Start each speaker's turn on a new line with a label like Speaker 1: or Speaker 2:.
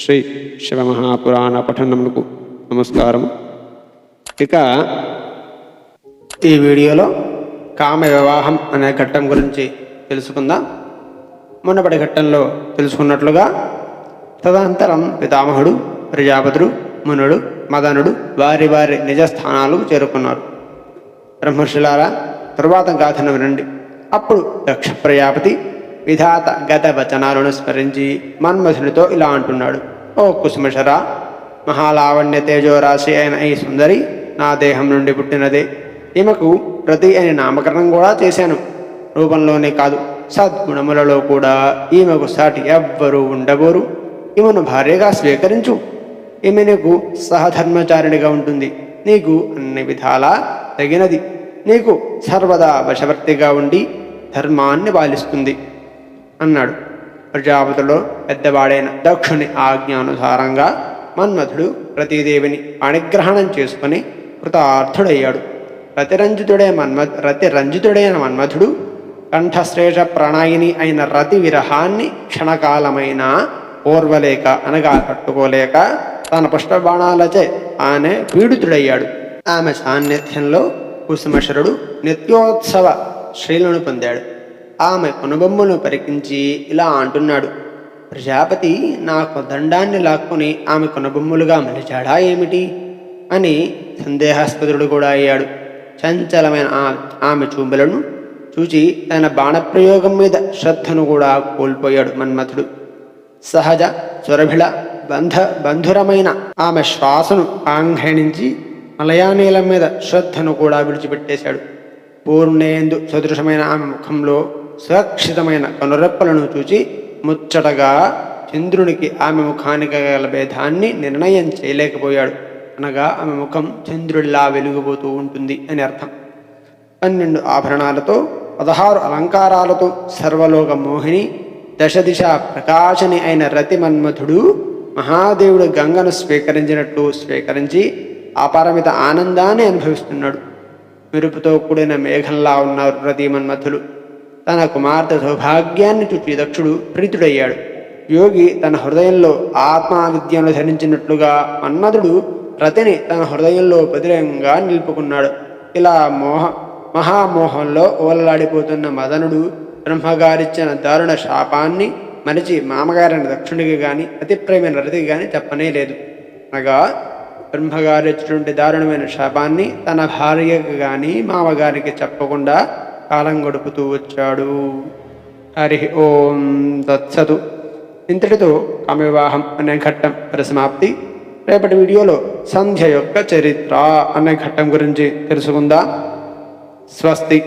Speaker 1: శ్రీ శివమహాపురాణ పఠనమునకు నమస్కారం. ఇక ఈ వీడియోలో కామ వివాహం అనే ఘట్టం గురించి తెలుసుకుందాం. మునపటి ఘట్టంలో తెలుసుకున్నట్లుగా తదనంతరం పితామహుడు ప్రజాపతుడు మునుడు మదనుడు వారి వారి నిజస్థానాలకు చేరుకున్నారు. బ్రహ్మర్షులారా తరువాత గాథను వినండి. అప్పుడు దక్ష ప్రజాపతి విధాత గత వచనాలను స్మరించి మన్మధునితో ఇలా అంటున్నాడు. ఓ కుసుమశరా మహాలావణ్య తేజోరాశి అయిన ఈ సుందరి నా దేహం నుండి పుట్టినదే. ఈమెకు ప్రతి అనే నామకరణం కూడా చేశాను. రూపంలోనే కాదు సద్గుణములలో కూడా ఈమెకు సాటి ఎవ్వరూ ఉండబోరు. ఈమెను భార్యగా స్వీకరించు. ఈమె నీకు సహధర్మచారిణిగా ఉంటుంది. నీకు అన్ని విధాలా తగినది. నీకు సర్వదా వశవర్తిగా ఉండి ధర్మాన్ని పాలిస్తుంది అన్నాడు. ప్రజాపతిలో పెద్దవాడైన దక్షుని ఆజ్ఞానుసారంగా మన్మథుడు రతిదేవిని అణిగ్రహణం చేసుకుని కృతార్థుడయ్యాడు. రతిరంజితుడే మన్మ రతిరంజితుడైన మన్మథుడు కంఠశ్రేష ప్రణాయిని అయిన రతి విరహాన్ని క్షణకాలమైన ఓర్వలేక అనగా తట్టుకోలేక తన పుష్పబాణాలచే ఆమె పీడితుడయ్యాడు. ఆమె సాన్నిధ్యంలో కుసుమశరుడు నిత్యోత్సవ శ్రీలను పొందాడు. ఆమె కొనుబొమ్మను పరికించి ఇలా అంటున్నాడు ప్రజాపతి నాకు దండాన్ని లాక్కుని ఆమె కొనబొమ్మలుగా మలిచాడా ఏమిటి? అని సందేహాస్పదుడు కూడా అయ్యాడు. చంచలమైన ఆ- ఆమె చూపులను చూచి తన బాణప్రయోగం మీద శ్రద్ధను కూడా కోల్పోయాడు మన్మథుడు. సహజ సురభిళ బంధ బంధురమైన ఆమె శ్వాసను ఆంఘ్రణించి మలయానీల మీద శ్రద్ధను కూడా విడిచిపెట్టేశాడు. పూర్ణేందు సదృశమైన ఆమె ముఖంలో సురక్షితమైన కనురెప్పలను చూచి ముచ్చటగా చంద్రునికి ఆమె ముఖానికి గల భేదాన్ని నిర్ణయం చేయలేకపోయాడు. అనగా ఆమె ముఖం చంద్రుడిలా వెలుగుపోతూ ఉంటుంది అని అర్థం. పన్నెండు ఆభరణాలతో పదహారు అలంకారాలతో సర్వలోక మోహిని దశ దిశ ప్రకాశని అయిన రతి మన్మథుడు మహాదేవుడు గంగను స్వీకరించినట్టు స్వీకరించి అపరిమిత ఆనందాన్ని అనుభవిస్తున్నాడు. మెరుపుతో కూడిన మేఘంలా ఉన్నారు రతి మన్మథులు తన కుమార్తె సౌభాగ్యాన్ని చుట్టి దక్షుడు ప్రీతుడయ్యాడు. యోగి తన హృదయంలో ఆత్మావిద్యను ధరించినట్లుగా మన్మధుడు రతిని తన హృదయంలో బదిరంగా నిలుపుకున్నాడు. ఇలా మోహ మహామోహంలో ఓలలాడిపోతున్న మదనుడు బ్రహ్మగారిచ్చిన దారుణ శాపాన్ని మరిచి మామగారైన దక్షుడికి గాని అతి ప్రేమైన రతికి గాని చెప్పనే లేదు. అనగా బ్రహ్మగారిచ్చినటువంటి దారుణమైన శాపాన్ని తన భార్యకు కానీ మామగారికి చెప్పకుండా కాలం గడుపుతూ వచ్చాడు. హరి ఓం దత్సదు ఇంతటితో కామ్యవివాహం అనే ఘట్టం పరిసమాప్తి. రేపటి వీడియోలో సంధ్య యొక్క చరిత్ర అనే ఘట్టం గురించి తెలుసుకుందాం. స్వస్తి.